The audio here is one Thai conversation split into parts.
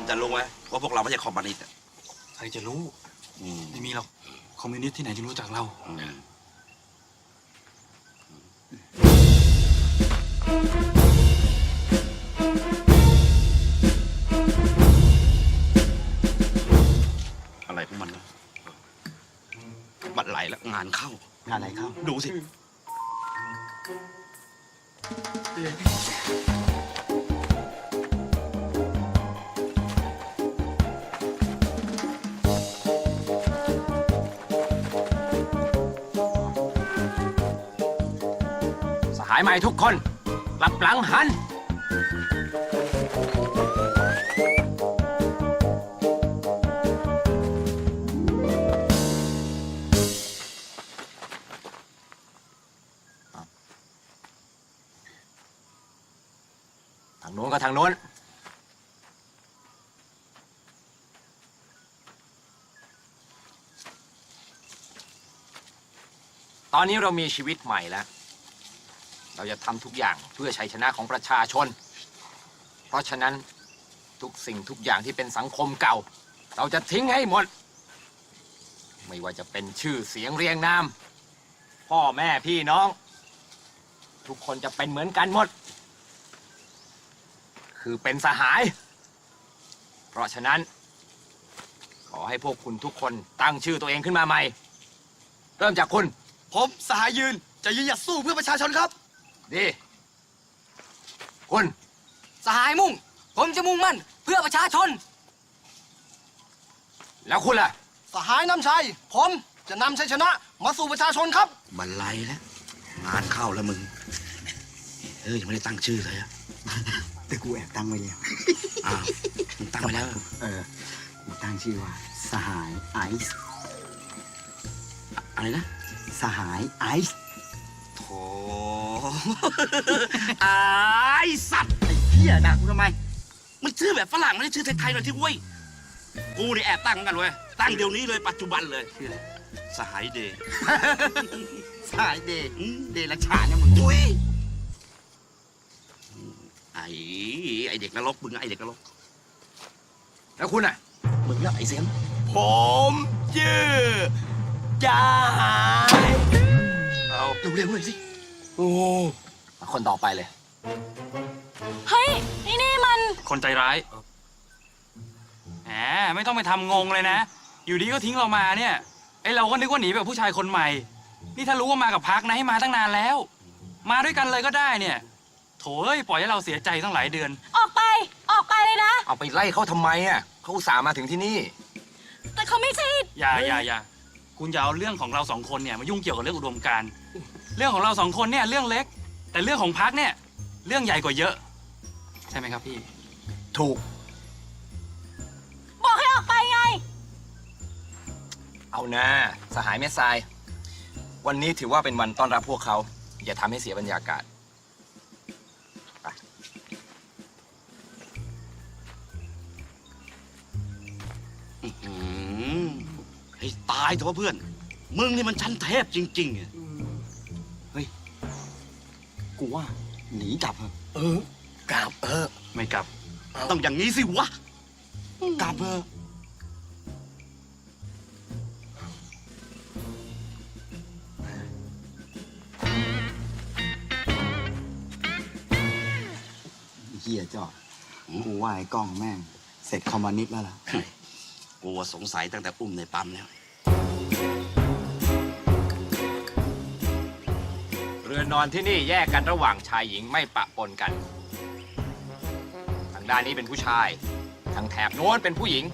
มันจะรู้ไหมว่าพวกเราไม่ใช่คอมมิวนิสต์อะใครจะรู้อืมไม่มีหรอกคอมมิวนิสต์ที่ไหนจะรู้จักเราอะไรของมันนะบัดไหลแล้วงานเข้า งานอะไรเข้า ดูสิสายใหม่ทุกคน กลับหลังหัน ทางโน้นก็ทางโน้น ตอนนี้เรามีชีวิตใหม่แล้ว เราจะทำทุกอย่างเพื่อชัยชนะของประชาชน เพราะฉะนั้นทุกสิ่งทุกอย่างที่เป็นสังคมเก่า เราจะทิ้งให้หมด ไม่ว่าจะเป็นชื่อเสียงเรียงนาม พ่อแม่พี่น้อง ทุกคนจะเป็นเหมือนกันหมด คือเป็นสหาย เพราะฉะนั้น ขอให้พวกคุณทุกคนตั้งชื่อตัวเองขึ้นมาใหม่ เริ่มจากคุณ ผมสหายยืน จะยืนหยัดสู้เพื่อประชาชนครับ ดีคุณสหายมุ่ง ผมจะมุ่งมั่นเพื่อประชาชน แล้วคุณล่ะ สหายนำชัย ผมจะนำชัยชนะ มาสู่ประชาชนครับบันไลแล้ว งานเข้าแล้วมึง เอ้ยยังไม่ได้ตั้งชื่อเลยอะแต่กูแอบตั้งไว้แล้วอ้าวมึงตั้งไปแล้วเหรอเออกูตั้งชื่อว่า สหายไอซ์อะไรนะ สหายไอซ์โถ ไอ้สัตว์ไอ้เหี้ยนะกูทำไม มันชื่อแบบฝรั่งไม่ได้ชื่อไทยๆหน่อยที่เว้ย กูนี่แอบตั้งเหมือนกันเว้ย ตั้งเดี๋ยวนี้เลยปัจจุบันเลย ชื่ออะไรสหายเดย์สหายเดย์เดรัจฉานนะมึงอุ้ยไอ้ไอเด็กนรกมึงอะไอเด็กนรก แล้วคุณอะ มึงแล้วไอ้เสียงผมชื่อจ่าหายเอาเร็วๆหน่อยสิ โอ้คนต่อไปเลย เฮ้ยไอ้นี่มัน คนใจร้ายแหมไม่ต้องไปทำงงเลยนะ อยู่ดีก็ทิ้งเรามาเนี่ยไอเราก็นึกว่าหนีแบบผู้ชายคนใหม่ นี่ถ้ารู้ว่ามากับพักนะให้มาตั้งนานแล้ว มาด้วยกันเลยก็ได้เนี่ย โถเอ้ยปล่อยให้เราเสียใจตั้งหลายเดือน ออกไป ออกไปเลยนะ เอาไปไล่เขาทำไมอะเขาอุตส่าห์มาถึงที่นี่ แต่เขาไม่ใช่อย่าอย่าอย่าคุณอย่าเอาเรื่องของเราสองคนเนี่ยมายุ่งเกี่ยวกับเรื่องอุดมการณ์ เรื่องของเราสองคนเนี่ยเรื่องเล็ก แต่เรื่องของพักเนี่ยเรื่องใหญ่กว่าเยอะ ใช่ไหมครับพี่ ถูก บอกให้ออกไปไง เอานะสหายแม่ทราย วันนี้ถือว่าเป็นวันต้อนรับพวกเขา อย่าทำให้เสียบรรยากาศอืมให้ตายเถอะเพื่อน มึงนี่มันชั้นเทพจริงๆอะ กูว่าหนีกลับเถอะเออกราบเออ ไม่กลับ ต้องอย่างนี้สิวะ กลับเถอะเฮียจอดกูว่าไอ้กล้องแม่ง เสร็จคอมมิวนิสต์แล้วล่ะ กูสงสัยตั้งแต่อุ้มในปั๊มแล้ว เรือนนอนที่นี่แยกกันระหว่างชายหญิงไม่ปะปนกัน ทางด้านนี้เป็นผู้ชาย ทางแถบโน้นเป็นผู้หญิง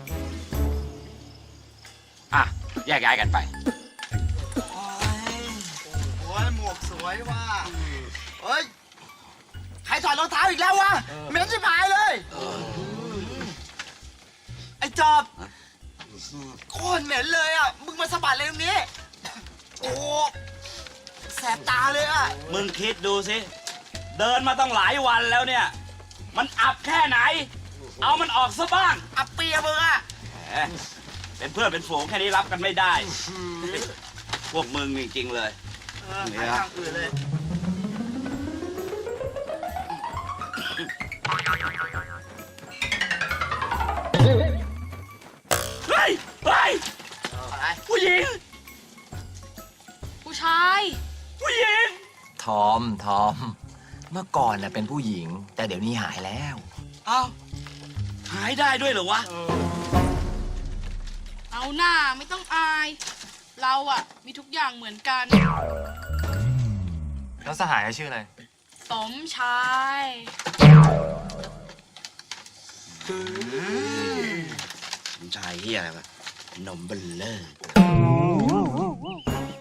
อะ แยกย้ายกันไป โอ้ยหมวกสวยว่ะเฮ้ย ใครถอดรองเท้าอีกแล้ววะเหม็นชิบหายเลย ไอ้จอบโคตรเหม็นเลยอะ มึงมาสะบัดเลยตรงนี้ โอ้แส บตาเลยอะ มึงคิดดูสิ เดินมาต้องหลายวันแล้วเนี่ย มันอับแค่ไหน เอามันออกซะบ้าง อับเปียมึงอะเป็นเพื่อนเป็นฝูงแค่นี้รับกันไม่ได้ พวกมึงจริงๆเลย เออหาทางอื่นเลย เฮ้ยเฮ้ยอะไรผู้หญิง ผู้ชายผู้หญิง ทอม ทอม เมื่อก่อนน่ะเป็นผู้หญิง แต่เดี๋ยวนี้หายแล้ว เอ้าหายได้ด้วยเหรอวะ เอาหน้าไม่ต้องอาย เราอะมีทุกอย่างเหมือนกัน แล้วสหายชื่ออะไร สมชายชายเฮียอะไรวะนมเบลเลอร์